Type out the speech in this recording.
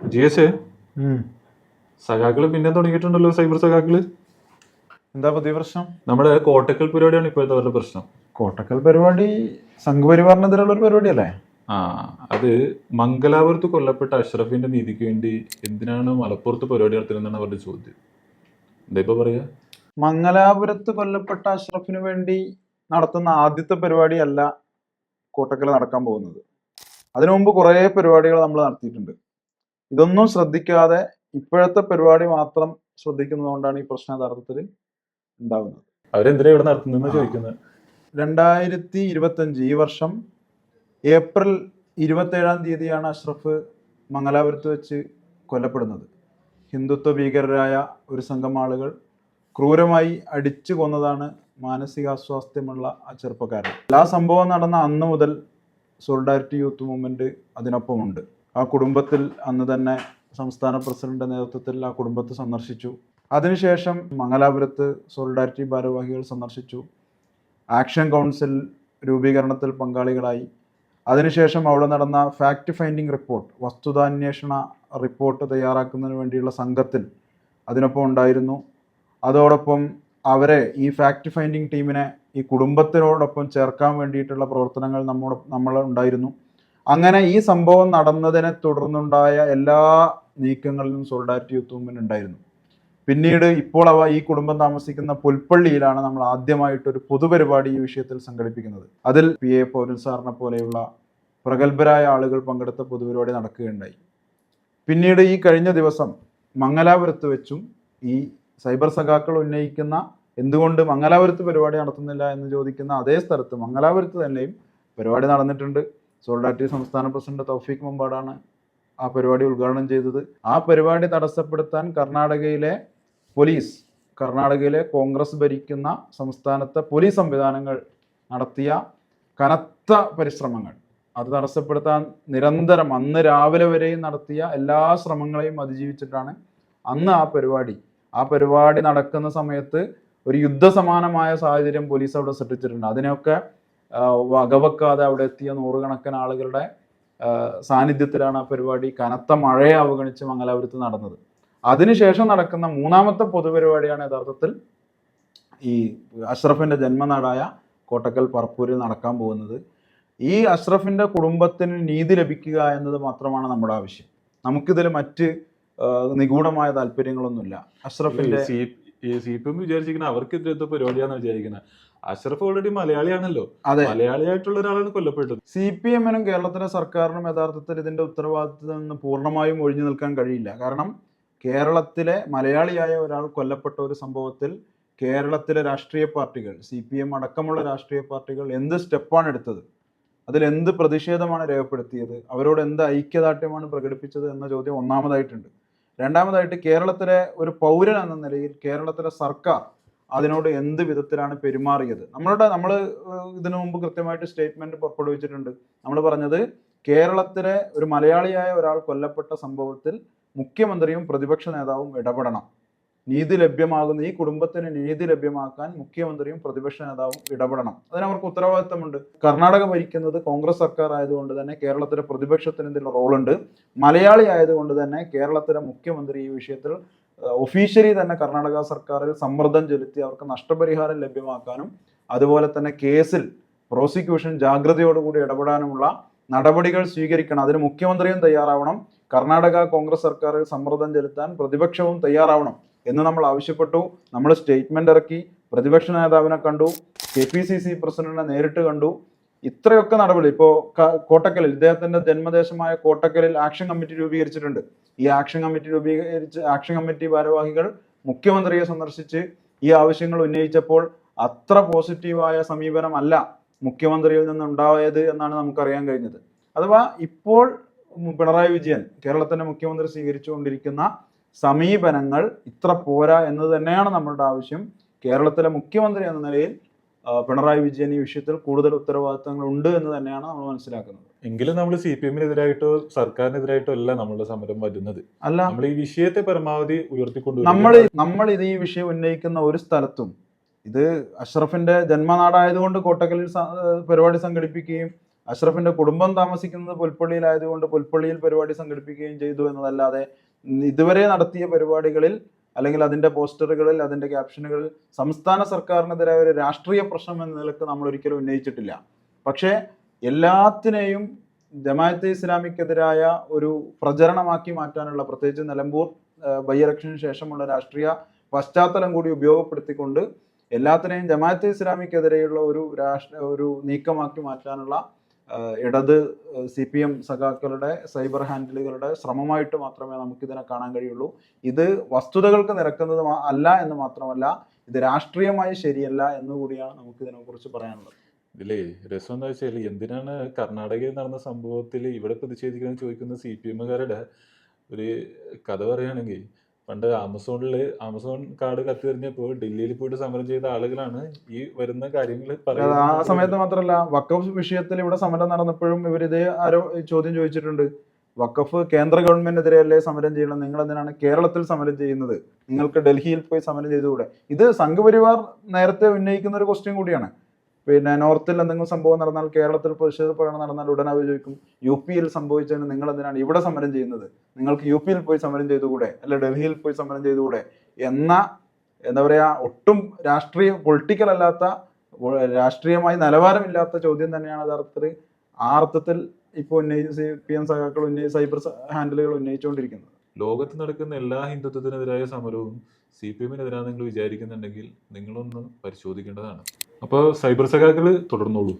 G S സഖാക്കൾ പിന്നെ തുടങ്ങിയിട്ടുണ്ടല്ലോ cyber സഖാക്കൾ. എന്താ പുതിയ പ്രശ്നം? നമ്മുടെ കോട്ടക്കൽ പരിപാടിയാണ് ഇപ്പോഴത്തെ അവരുടെ പ്രശ്നം. കോട്ടക്കൽ പരിപാടി സംഘപരിവാറിനെതിരെയുള്ള ഒരു പരിപാടിയല്ലേ? ആ അത് മംഗലാപുരത്ത് കൊല്ലപ്പെട്ട അഷ്റഫിന്റെ നീതിക്ക് വേണ്ടി എന്തിനാണ് മലപ്പുറത്ത് പരിപാടി നടത്തുന്നതെന്നാണ് അവരുടെ ചോദ്യം. എന്താ ഇപ്പൊ പറയാ? മംഗലാപുരത്ത് കൊല്ലപ്പെട്ട അഷ്റഫിന് വേണ്ടി നടത്തുന്ന ആദ്യത്തെ പരിപാടിയല്ല കോട്ടക്കൽ നടക്കാൻ പോകുന്നത്. അതിനു മുമ്പ് കുറേ പരിപാടികൾ നമ്മൾ നടത്തിയിട്ടുണ്ട്. ഇതൊന്നും ശ്രദ്ധിക്കാതെ ഇപ്പോഴത്തെ പരിപാടി മാത്രം ശ്രദ്ധിക്കുന്നതുകൊണ്ടാണ് ഈ പ്രശ്നം യഥാർത്ഥത്തിൽ ഉണ്ടാകുന്നത് അവരെന്തിനാ ഇവിടെ നടത്തുന്നതെന്ന് ചോദിക്കുന്നത് രണ്ടായിരത്തി ഇരുപത്തഞ്ച് ഈ വർഷം ഏപ്രിൽ ഇരുപത്തേഴാം തീയതിയാണ് അഷ്റഫ് മംഗലാപുരത്ത് വെച്ച് കൊല്ലപ്പെടുന്നത്. ഹിന്ദുത്വ ഭീകരരായ ഒരു സംഘം ആളുകൾ ക്രൂരമായി അടിച്ചു കൊന്നതാണ് മാനസികാസ്വാസ്ഥ്യമുള്ള ആ ചെറുപ്പക്കാരൻ. എല്ലാ സംഭവം നടന്ന അന്ന് മുതൽ സോളിഡാരിറ്റി യൂത്ത് മൂവ്മെന്റ് അതിനൊപ്പമുണ്ട്. ആ കുടുംബത്തിൽ അന്ന് തന്നെ സംസ്ഥാന പ്രസിഡന്റിന്റെ നേതൃത്വത്തിൽ ആ കുടുംബത്തെ സന്ദർശിച്ചു. അതിനുശേഷം മംഗലാപുരത്ത് സോളിഡാരിറ്റി ഭാരവാഹികൾ സന്ദർശിച്ചു. ആക്ഷൻ കൗൺസിൽ രൂപീകരണത്തിൽ പങ്കാളികളായി. അതിനുശേഷം അവിടെ നടന്ന ഫാക്ട് ഫൈൻഡിങ് റിപ്പോർട്ട് വസ്തുതാന്വേഷണ റിപ്പോർട്ട് തയ്യാറാക്കുന്നതിന് വേണ്ടിയുള്ള സംഘത്തിൽ അതിനൊപ്പം ഉണ്ടായിരുന്നു. അതോടൊപ്പം അവരെ ഈ ഫാക്ട് ഫൈൻഡിങ് ടീമിനെ ഈ കുടുംബത്തിനോടൊപ്പം ചേർക്കാൻ വേണ്ടിയിട്ടുള്ള പ്രവർത്തനങ്ങൾ നമ്മുടെ നമ്മൾ ഉണ്ടായിരുന്നു. അങ്ങനെ ഈ സംഭവം നടന്നതിനെ തുടർന്നുണ്ടായ എല്ലാ നീക്കങ്ങളിലും സോളിഡാരിറ്റി യൂത്ത് ഉണ്ടായിരുന്നു. പിന്നീട് ഇപ്പോൾ അവ ഈ കുടുംബം താമസിക്കുന്ന പുൽപ്പള്ളിയിലാണ് നമ്മൾ ആദ്യമായിട്ട് ഒരു പൊതുപരിപാടി ഈ വിഷയത്തിൽ സംഘടിപ്പിക്കുന്നത്. അതിൽ പി എ പൗരൻ സാറിനെ പോലെയുള്ള പ്രഗത്ഭരായ ആളുകൾ പങ്കെടുത്ത പൊതുപരിപാടി നടക്കുകയുണ്ടായി. പിന്നീട് ഈ കഴിഞ്ഞ ദിവസം മംഗലാപുരത്ത് വെച്ചും ഈ സൈബർ സഖാക്കൾ ഉന്നയിക്കുന്ന എന്തുകൊണ്ട് മംഗലാപുരത്ത് പരിപാടി നടത്തുന്നില്ല എന്ന് ചോദിക്കുന്ന അതേ സ്ഥലത്ത് മംഗലാപുരത്ത് തന്നെയും പരിപാടി നടന്നിട്ടുണ്ട്. സോൾഡാറ്റി സംസ്ഥാന പ്രസിഡന്റ് തൗഫീഖ് മുമ്പാടാണ് ആ പരിപാടി ഉദ്ഘാടനം ചെയ്തത്. ആ പരിപാടി തടസ്സപ്പെടുത്താൻ കർണാടകയിലെ പോലീസ് കർണാടകയിലെ കോൺഗ്രസ് ഭരിക്കുന്ന സംസ്ഥാനത്തെ പോലീസ് സംവിധാനങ്ങൾ നടത്തിയ കനത്ത പരിശ്രമങ്ങൾ. അത് തടസ്സപ്പെടുത്താൻ നിരന്തരം അന്ന് രാവിലെ വരെയും നടത്തിയ എല്ലാ ശ്രമങ്ങളെയും അതിജീവിച്ചിട്ടാണ് അന്ന് ആ പരിപാടി. ആ പരിപാടി നടക്കുന്ന സമയത്ത് ഒരു യുദ്ധസമാനമായ സാഹചര്യം പോലീസ് അവിടെ സൃഷ്ടിച്ചിട്ടുണ്ട്. അതിനെയൊക്കെ വകവെക്കാതെ അവിടെ എത്തിയ നൂറുകണക്കിന് ആളുകളുടെ സാന്നിധ്യത്തിലാണ് ആ പരിപാടി കനത്ത മഴയെ അവഗണിച്ച് മംഗലാപുരത്ത് നടന്നത്. അതിനുശേഷം നടക്കുന്ന മൂന്നാമത്തെ പൊതുപരിപാടിയാണ് യഥാർത്ഥത്തിൽ ഈ അഷ്റഫിന്റെ ജന്മനാടായ കോട്ടക്കൽ പറപ്പൂരിൽ നടക്കാൻ പോകുന്നത്. ഈ അഷ്റഫിന്റെ കുടുംബത്തിന് നീതി ലഭിക്കുക എന്നത് മാത്രമാണ് നമ്മുടെ ആവശ്യം. നമുക്കിതിൽ മറ്റ് നിഗൂഢമായ താല്പര്യങ്ങളൊന്നുമില്ല. അഷ്റഫിന്റെ സി പി എം വിചാരിച്ചിരിക്കുന്ന അവർക്ക് പരിപാടിയാണെന്ന് വിചാരിക്കുന്നത് അഷ്റഫ് ഓൾറെഡി മലയാളിയാണല്ലോ. മലയാളിയായിട്ടുള്ള ഒരാളാണ് കൊല്ലപ്പെട്ടത്. സി പി എമ്മിനും കേരളത്തിലെ സർക്കാരിനും യഥാർത്ഥത്തിൽ ഇതിന്റെ ഉത്തരവാദിത്തത്തിൽ നിന്ന് പൂർണമായും ഒഴിഞ്ഞു നിൽക്കാൻ കഴിയില്ല. കാരണം കേരളത്തിലെ മലയാളിയായ ഒരാൾ കൊല്ലപ്പെട്ട ഒരു സംഭവത്തിൽ കേരളത്തിലെ രാഷ്ട്രീയ പാർട്ടികൾ സി പി എം അടക്കമുള്ള രാഷ്ട്രീയ പാർട്ടികൾ എന്ത് സ്റ്റെപ്പാണ് എടുത്തത്? അതിൽ എന്ത് പ്രതിഷേധമാണ് രേഖപ്പെടുത്തിയത്? അവരോട് എന്ത് ഐക്യദാർഢ്യമാണ് പ്രകടിപ്പിച്ചത് എന്ന ചോദ്യം ഒന്നാമതായിട്ടുണ്ട്. രണ്ടാമതായിട്ട് കേരളത്തിലെ ഒരു പൗരൻ എന്ന നിലയിൽ കേരളത്തിലെ സർക്കാർ അതിനോട് എന്ത് വിധത്തിലാണ് പെരുമാറിയത്? നമ്മളുടെ നമ്മൾ ഇതിനു മുമ്പ് കൃത്യമായിട്ട് സ്റ്റേറ്റ്മെന്റ് പുറപ്പെടുവിച്ചിട്ടുണ്ട് നമ്മൾ പറഞ്ഞത് കേരളത്തിലെ ഒരു മലയാളിയായ ഒരാൾ കൊല്ലപ്പെട്ട സംഭവത്തിൽ മുഖ്യമന്ത്രിയും പ്രതിപക്ഷ നേതാവും ഇടപെടണം. നീതി ലഭ്യമാകുന്ന ഈ കുടുംബത്തിന് നീതി ലഭ്യമാക്കാൻ മുഖ്യമന്ത്രിയും പ്രതിപക്ഷ നേതാവും ഇടപെടണം. അതിന് അവർക്ക് ഉത്തരവാദിത്തമുണ്ട്. കർണാടക ഭരിക്കുന്നത് കോൺഗ്രസ് സർക്കാർ ആയതുകൊണ്ട് തന്നെ കേരളത്തിലെ പ്രതിപക്ഷത്തിന് ഇതിൽ റോളുണ്ട്. മലയാളി ആയതുകൊണ്ട് തന്നെ കേരളത്തിലെ മുഖ്യമന്ത്രി ഈ വിഷയത്തിൽ ഒഫീഷ്യലി തന്നെ കർണാടക സർക്കാരിൽ സമ്മർദ്ദം ചെലുത്തി അവർക്ക് നഷ്ടപരിഹാരം ലഭ്യമാക്കാനും അതുപോലെ തന്നെ കേസിൽ പ്രോസിക്യൂഷൻ ജാഗ്രതയോടുകൂടി ഇടപെടാനുമുള്ള നടപടികൾ സ്വീകരിക്കണം. അതിന് മുഖ്യമന്ത്രിയും തയ്യാറാവണം. കർണാടക കോൺഗ്രസ് സർക്കാരിൽ സമ്മർദ്ദം ചെലുത്താൻ പ്രതിപക്ഷവും തയ്യാറാവണം എന്ന് നമ്മൾ ആവശ്യപ്പെട്ടു. നമ്മൾ സ്റ്റേറ്റ്മെന്റ് ഇറക്കി. പ്രതിപക്ഷ നേതാവിനെ കണ്ടു. കെ പി സി സി പ്രസിഡന്റിനെ നേരിട്ട് കണ്ടു. ഇത്രയൊക്കെ നടപടി. ഇപ്പോ കോട്ടക്കലിൽ ഇദ്ദേഹത്തിന്റെ ജന്മദേശമായ കോട്ടക്കലിൽ ആക്ഷൻ കമ്മിറ്റി രൂപീകരിച്ചിട്ടുണ്ട്. ഈ ആക്ഷൻ കമ്മിറ്റി രൂപീകരിച്ച് ആക്ഷൻ കമ്മിറ്റി ഭാരവാഹികൾ മുഖ്യമന്ത്രിയെ സന്ദർശിച്ച് ഈ ആവശ്യങ്ങൾ ഉന്നയിച്ചപ്പോൾ അത്ര പോസിറ്റീവായ സമീപനമല്ല മുഖ്യമന്ത്രിയിൽ നിന്നുണ്ടായത് എന്നാണ് നമുക്കറിയാൻ കഴിഞ്ഞത്. അഥവാ ഇപ്പോൾ പിണറായി വിജയൻ കേരളത്തിന്റെ മുഖ്യമന്ത്രി സ്വീകരിച്ചുകൊണ്ടിരിക്കുന്ന സമീപനങ്ങൾ ഇത്ര പോരാ എന്നത് തന്നെയാണ് നമ്മളുടെ ആവശ്യം. കേരളത്തിലെ മുഖ്യമന്ത്രി എന്ന നിലയിൽ പിണറായി വിജയൻ ഈ വിഷയത്തിൽ കൂടുതൽ ഉത്തരവാദിത്തങ്ങൾ ഉണ്ട് എന്ന് തന്നെയാണ് നമ്മൾ മനസ്സിലാക്കുന്നത്. എങ്കിലും നമ്മൾ സി പി എമ്മിനെതിരായിട്ടോ സർക്കാരിനെതിരായിട്ടോ അല്ല നമ്മളുടെ സമരം വരുന്നത്. അല്ല. നമ്മൾ ഈ വിഷയത്തെ പരമാവധി ഉയർത്തിക്കൊണ്ടു നമ്മൾ നമ്മൾ ഇത് ഈ വിഷയം ഉന്നയിക്കുന്ന ഒരു സ്ഥലത്തും ഇത് അഷ്റഫിന്റെ ജന്മനാടായതുകൊണ്ട് കോട്ടക്കലിൽ പരിപാടി സംഘടിപ്പിക്കുകയും അഷ്റഫിന്റെ കുടുംബം താമസിക്കുന്നത് പുൽപ്പള്ളിയിലായതുകൊണ്ട് പുൽപ്പള്ളിയിൽ പരിപാടി സംഘടിപ്പിക്കുകയും ചെയ്തു എന്നതല്ലാതെ ഇതുവരെ നടത്തിയ പരിപാടികളിൽ അല്ലെങ്കിൽ അതിന്റെ പോസ്റ്ററുകളിൽ അതിന്റെ ക്യാപ്ഷനുകളിൽ സംസ്ഥാന സർക്കാരിനെതിരായ ഒരു രാഷ്ട്രീയ പ്രശ്നം എന്ന നിലയ്ക്ക് നമ്മൾ ഒരിക്കലും ഉന്നയിച്ചിട്ടില്ല. പക്ഷേ എല്ലാത്തിനെയും ജമാഅത്തെ ഇസ്ലാമിക്കെതിരായ ഒരു പ്രചരണമാക്കി മാറ്റാനുള്ള പ്രത്യേകിച്ച് നിലമ്പൂർ ബൈ ഇലക്ഷന് ശേഷമുള്ള രാഷ്ട്രീയ പശ്ചാത്തലം കൂടി ഉപയോഗപ്പെടുത്തിക്കൊണ്ട് എല്ലാത്തിനെയും ജമാഅത്തെ ഇസ്ലാമിക്കെതിരെയുള്ള ഒരു രാഷ്ട്ര ഒരു നീക്കമാക്കി മാറ്റാനുള്ള ഇടത് സി പി എം സഖാക്കളുടെ സൈബർ ഹാൻഡിലുകളുടെ ശ്രമമായിട്ട് മാത്രമേ നമുക്കിതിനെ കാണാൻ കഴിയുള്ളൂ. ഇത് വസ്തുതകൾക്ക് നിരക്കുന്നത് അല്ല എന്ന് മാത്രമല്ല ഇത് രാഷ്ട്രീയമായി ശരിയല്ല എന്ന് കൂടിയാണ് നമുക്ക് ഇതിനെക്കുറിച്ച് പറയാനുള്ളത്. ഇതിലേ രസം എന്താ വെച്ചാൽ എന്തിനാണ് കർണാടകയിൽ നടന്ന സംഭവത്തിൽ ഇവിടെ പ്രതിഷേധിക്കണം ചോദിക്കുന്ന സി പി എമ്മുകാരുടെ ഒരു കഥ പറയുകയാണെങ്കിൽ പണ്ട് ആമസോണിൽ ആമസോൺ കാർഡ് കത്തിരിഞ്ഞപ്പോൾ ഡൽഹിയിൽ പോയിട്ട് സമരം ചെയ്ത ആളുകളാണ് ഈ വരുന്ന കാര്യങ്ങൾ പറയുന്നത്. ആ സമയത്ത് മാത്രമല്ല വക്കഫ് വിഷയത്തിൽ ഇവിടെ സമരം നടന്നപ്പോഴും ഇവർ ഇതേ ആരോ ചോദ്യം ചോദിച്ചിട്ടുണ്ട്. വക്കഫ് കേന്ദ്ര ഗവൺമെന്റിനെതിരെയല്ലേ സമരം ചെയ്യണം? നിങ്ങൾ എന്തിനാണ് കേരളത്തിൽ സമരം ചെയ്യുന്നത്? നിങ്ങൾക്ക് ഡൽഹിയിൽ പോയി സമരം ചെയ്തുകൂടെ? ഇത് സംഘപരിവാർ നേരത്തെ ഉന്നയിക്കുന്ന ഒരു ക്വസ്റ്റ്യൻ കൂടിയാണ്. പിന്നെ നോർത്തിൽ എന്തെങ്കിലും സംഭവം നടന്നാൽ കേരളത്തിൽ പ്രതിഷേധ പ്രകടനം നടന്നാൽ ഉടനെ അവർ ചോദിക്കും യു പിയിൽ സംഭവിച്ചതിന് നിങ്ങൾ എന്തിനാണ് ഇവിടെ സമരം ചെയ്യുന്നത്? നിങ്ങൾക്ക് യു പിയിൽ പോയി സമരം ചെയ്തുകൂടെ? അല്ല ഡൽഹിയിൽ പോയി സമരം ചെയ്തുകൂടെ? എന്ന എന്താ പറയാ ഒട്ടും രാഷ്ട്രീയ പൊളിറ്റിക്കൽ അല്ലാത്ത രാഷ്ട്രീയമായി നിലവാരമില്ലാത്ത ചോദ്യം തന്നെയാണ് യഥാർത്ഥത്തിൽ ആ അർത്ഥത്തിൽ ഇപ്പോൾ ഉന്നയിച്ച് പി എം സഖാക്കൾ ഉന്നയിച്ച് സൈബർ ഹാൻഡിലുകൾ ഉന്നയിച്ചുകൊണ്ടിരിക്കുന്നത്. ലോകത്ത് നടക്കുന്ന എല്ലാ ഹിന്ദുത്വത്തിനെതിരായ സമരവും സി പി എമ്മിനെതിരാണെന്ന് നിങ്ങൾ വിചാരിക്കുന്നുണ്ടെങ്കിൽ നിങ്ങളൊന്ന് പരിശോധിക്കേണ്ടതാണ്. അപ്പോൾ സൈബർ സഖാക്കൾ തുടർന്നോളൂ.